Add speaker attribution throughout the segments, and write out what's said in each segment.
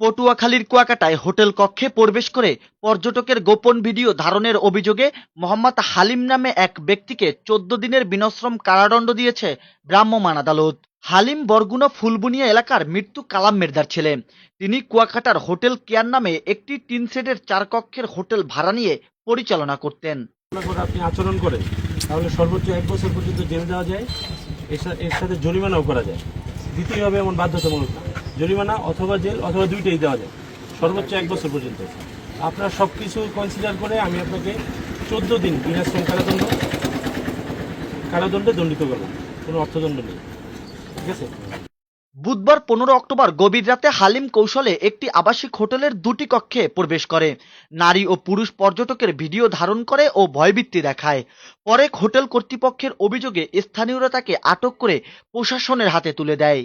Speaker 1: পটুয়াখালীর কুয়াকাটায় হোটেল কক্ষে প্রবেশ করে পর্যটকের গোপন ভিডিও ধারণের অভিযোগে মোহাম্মদ হালিম নামে এক ব্যক্তিকে চোদ্দ দিনের বিনশ্রম কারাদণ্ড দিয়েছে ভ্রাম্যমাণ আদালত। হালিম বরগুনা ফুলবুনিয়া এলাকার মৃত্যু কালাম মের্দার ছেলে। তিনি কুয়াকাটার হোটেল কেয়ার নামে একটি টিন শেডের চার কক্ষের হোটেল ভাড়া নিয়ে পরিচালনা করতেন।
Speaker 2: আপনি আচরণ করেন, তাহলে সর্বোচ্চ এক বছর পর্যন্ত জেল দেওয়া যায় এর সাথে জরিমানাও করা যায়। দ্বিতীয়ভাবে এমন বাধ্যতামূলক। জরিমানা অথবা জেল অথবা দুইটাই দেওয়া যায়। সর্বোচ্চ এক বছর পর্যন্ত। আপনার সব কিছু কনসিডার করে আমি আপনাকে চোদ্দ দিন বিনাশ্রম কারাদণ্ড, কারাদণ্ডে দণ্ডিত করলাম কোনো অর্থদণ্ড নেই। ঠিক আছে?
Speaker 1: বুধবার পনেরো অক্টোবর গভীর রাতে হালিম কৌশলে একটি আবাসিক হোটেলের দুটি কক্ষে প্রবেশ করে। নারী ও পুরুষ পর্যটকের ভিডিও ধারণ করে ও ভয়ভীতি দেখায়। পরে হোটেল কর্তৃপক্ষের অভিযোগে স্থানীয়রা তাকে আটক করে প্রশাসনের হাতে তুলে দেয়।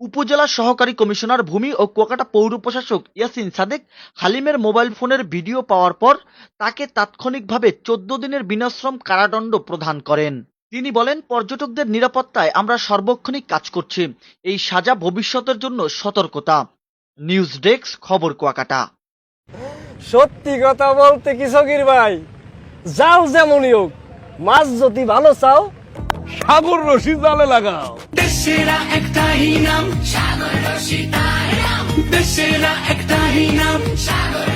Speaker 1: উপজেলা সহকারী কমিশনার ভূমি ও কুয়াকাটা পৌর প্রশাসক ইয়াসিন সাদেক হালিমের মোবাইল ফোনের ভিডিও পাওয়ার পর তাকে তাৎক্ষণিকভাবে চোদ্দ দিনের বিনাশ্রম কারাদণ্ড প্রদান করেন। তিনি বলেন, পর্যটকদের নিরাপত্তায় আমরা সর্বক্ষণিক কাজ করছি। এই সাজা ভবিষ্যতের জন্য সতর্কতা। নিউজ ডেস্ক, খবর কুয়াকাটা।
Speaker 3: সত্যি কথা বলতে কি ভাই? যাও যেমনই হোক মাছ যদি ভালো চাও, সাগর রশি জালে লাগাও।
Speaker 4: দেশেরা একটাই নাম, সাগর রশিদার নাম। দেশেরা একটাই নাম, সাগর